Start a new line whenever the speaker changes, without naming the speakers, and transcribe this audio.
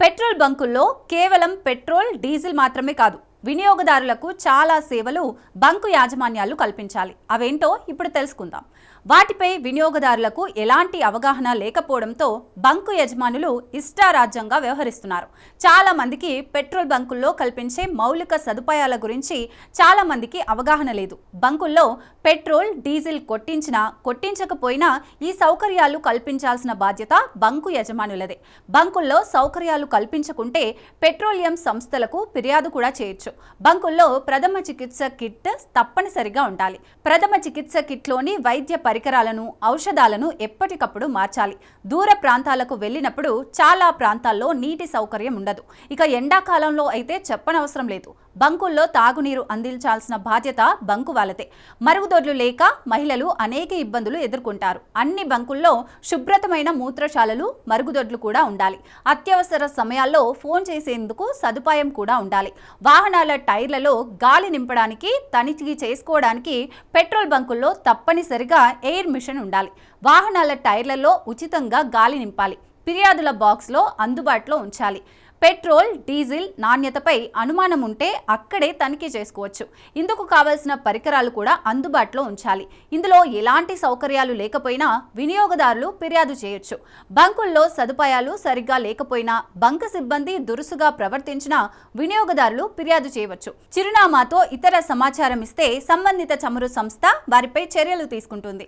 Petrol బంకుల్లో కేవలం petrol diesel మాత్రమే కాదు. వినియోగదారులకు చాలా సేవలు బంకు యాజమాన్యాలు కల్పించాలి. అవేంటో ఇప్పుడు తెలుసుకుందాం. వాటిపై వినియోగదారులకు ఎలాంటి అవగాహన లేకపోవడంతో బంకు యజమానులు ఇష్టారాజ్యంగా వ్యవహరిస్తున్నారు. చాలామందికి పెట్రోల్ బంకుల్లో కల్పించే మౌలిక సదుపాయాల గురించి చాలామందికి అవగాహన లేదు. బంకుల్లో పెట్రోల్ డీజిల్ కొట్టించినా కొట్టించకపోయినా ఈ సౌకర్యాలు కల్పించాల్సిన బాధ్యత బంకు యజమానులదే. బంకుల్లో సౌకర్యాలు కల్పించకుంటే పెట్రోలియం సంస్థలకు ఫిర్యాదు కూడా చేయొచ్చు. బంకుల్లో ప్రథమ చికిత్స కిట్ తప్పనిసరిగా ఉండాలి. ప్రథమ చికిత్స కిట్లోని వైద్య పరికరాలను ఔషధాలను ఎప్పటికప్పుడు మార్చాలి. దూర ప్రాంతాలకు వెళ్ళినప్పుడు చాలా ప్రాంతాల్లో నీటి సౌకర్యం ఉండదు. ఇక ఎండాకాలంలో అయితే చెప్పనవసరం లేదు. బంకుల్లో తాగునీరు అందించాల్సిన బాధ్యత బంకు వాళ్ళదే. మరుగుదొడ్లు లేక మహిళలు అనేక ఇబ్బందులు ఎదుర్కొంటారు. అన్ని బంకుల్లో శుభ్రతమైన మూత్రశాలలు మరుగుదొడ్లు కూడా ఉండాలి. అత్యవసర సమయాల్లో ఫోన్ చేసేందుకు సదుపాయం కూడా ఉండాలి. వాహనాల టైర్లలో గాలి నింపడానికి తనిఖీ చేసుకోవడానికి పెట్రోల్ బంకుల్లో తప్పనిసరిగా ఎయిర్ మిషన్ ఉండాలి. వాహనాల టైర్లలో ఉచితంగా గాలి నింపాలి. ఫిర్యాదుల బాక్స్లో అందుబాటులో ఉంచాలి. పెట్రోల్ డీజిల్ నాణ్యతపై అనుమానం ఉంటే అక్కడే తనిఖీ చేసుకోవచ్చు. ఇందుకు కావలసిన పరికరాలు కూడా అందుబాటులో ఉంచాలి. ఇందులో ఎలాంటి సౌకర్యాలు లేకపోయినా వినియోగదారులు ఫిర్యాదు చేయొచ్చు. బంకుల్లో సదుపాయాలు సరిగ్గా లేకపోయినా బంక్ సిబ్బంది దురుసుగా ప్రవర్తించినా వినియోగదారులు ఫిర్యాదు చేయవచ్చు. చిరునామాతో ఇతర సమాచారం ఇస్తే సంబంధిత చమురు సంస్థ వారిపై చర్యలు తీసుకుంటుంది.